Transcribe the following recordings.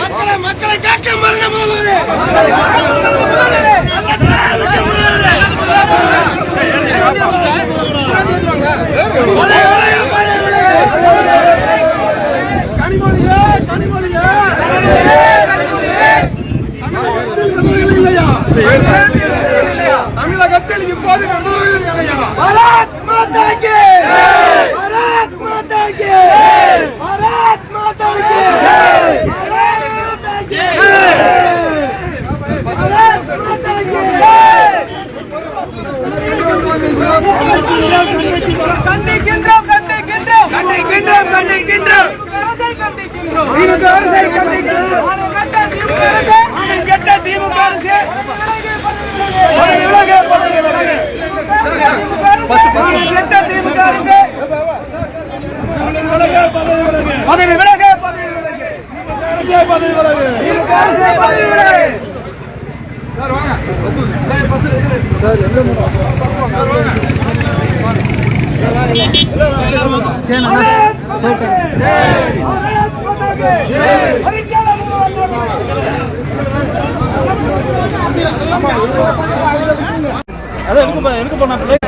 மக்களை மக்களை காக்க மருங்க முதல்வர். भारत माता के भारत माता के भारत माता के भारत माता के भारत माता के केंद्र कंडी केंद्र। कंडी केंद्र कंडी केंद्र। व्यवसाय कंडी केंद्र। व्यवसाय कंडी केंद्र। பதவி விலகு பதவி விலகு. விலகு. திமுக அரசு பதவி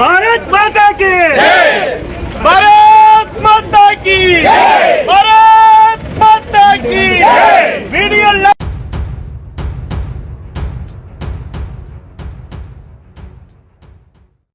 ભારત માતા